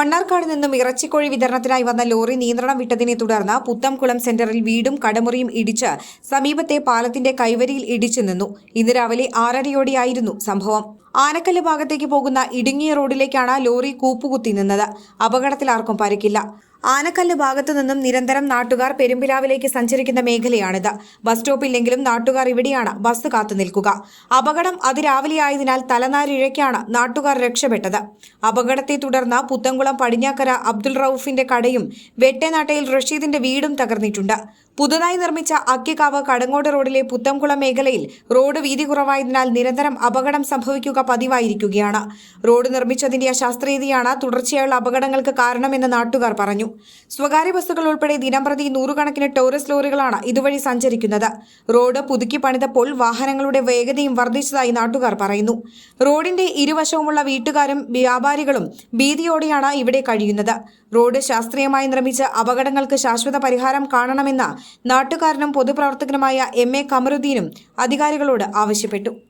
മണ്ണാർക്കാട് നിന്നും ഇറച്ചിക്കോഴി വിതരണത്തിനായി വന്ന ലോറി നിയന്ത്രണം വിട്ടതിനെ തുടർന്ന് പുത്തംകുളം സെന്ററിൽ വീടും കടമുറിയും ഇടിച്ച് സമീപത്തെ പാലത്തിന്റെ കൈവരിയിൽ ഇടിച്ചു നിന്നു. ഇന്ന് രാവിലെ ആറരയോടെയായിരുന്നു സംഭവം. ആനക്കല്ല് ഭാഗത്തേക്ക് പോകുന്ന ഇടുങ്ങിയ റോഡിലേക്കാണ് ലോറി കൂപ്പുകുത്തി നിന്നത്. അപകടത്തിൽ ആർക്കും പരിക്കില്ല. ആനക്കല്ല് ഭാഗത്തു നിന്നും നിരന്തരം നാട്ടുകാർ പെരുമ്പിലാവിലേക്ക് സഞ്ചരിക്കുന്ന മേഖലയാണിത്. ബസ് സ്റ്റോപ്പില്ലെങ്കിലും നാട്ടുകാർ ഇവിടെയാണ് ബസ് കാത്തു നിൽക്കുക. അപകടം അതിരാവിലെയായതിനാൽ തലനാരിഴയ്ക്കാണ് നാട്ടുകാർ രക്ഷപ്പെട്ടത്. അപകടത്തെ തുടർന്ന് പുത്തംകുളം പടിഞ്ഞാക്കര അബ്ദുൾ റൌഫിന്റെ കടയും വെട്ടേനാട്ടയിൽ റഷീദിന്റെ വീടും തകർന്നിട്ടുണ്ട്. പുതുതായി നിർമ്മിച്ച അക്കിക്കാവ് കടങ്ങോട് റോഡിലെ പുത്തംകുളം മേഖലയിൽ റോഡ് വീതി കുറവായതിനാൽ നിരന്തരം അപകടം സംഭവിക്കുക പതിവായിരിക്കുകയാണ്. റോഡ് നിർമ്മിച്ചതിന്റെ അശാസ്ത്രീയതയാണ് തുടർച്ചയായുള്ള അപകടങ്ങൾക്ക് കാരണമെന്ന് നാട്ടുകാർ പറഞ്ഞു. സ്വകാര്യ ബസ്സുകൾ ഉൾപ്പെടെ ദിനംപ്രതി നൂറുകണക്കിന് ടൂറിസ്റ്റ് ലോറികളാണ് ഇതുവഴി സഞ്ചരിക്കുന്നത്. റോഡ് പുതുക്കി പണിതപ്പോൾ വാഹനങ്ങളുടെ വേഗതയും വർദ്ധിച്ചതായി നാട്ടുകാർ പറയുന്നു. റോഡിന്റെ ഇരുവശവുമുള്ള വീട്ടുകാരും വ്യാപാരികളും ഭീതിയോടെയാണ് ഇവിടെ കഴിയുന്നത്. റോഡ് ശാസ്ത്രീയമായി നിർമ്മിച്ച് അപകടങ്ങൾക്ക് ശാശ്വത പരിഹാരം കാണണമെന്ന നാട്ടുകാരനും പൊതുപ്രവർത്തകനുമായ എം. എ. കമറുദ്ദീനും അധികാരികളോട് ആവശ്യപ്പെട്ടു.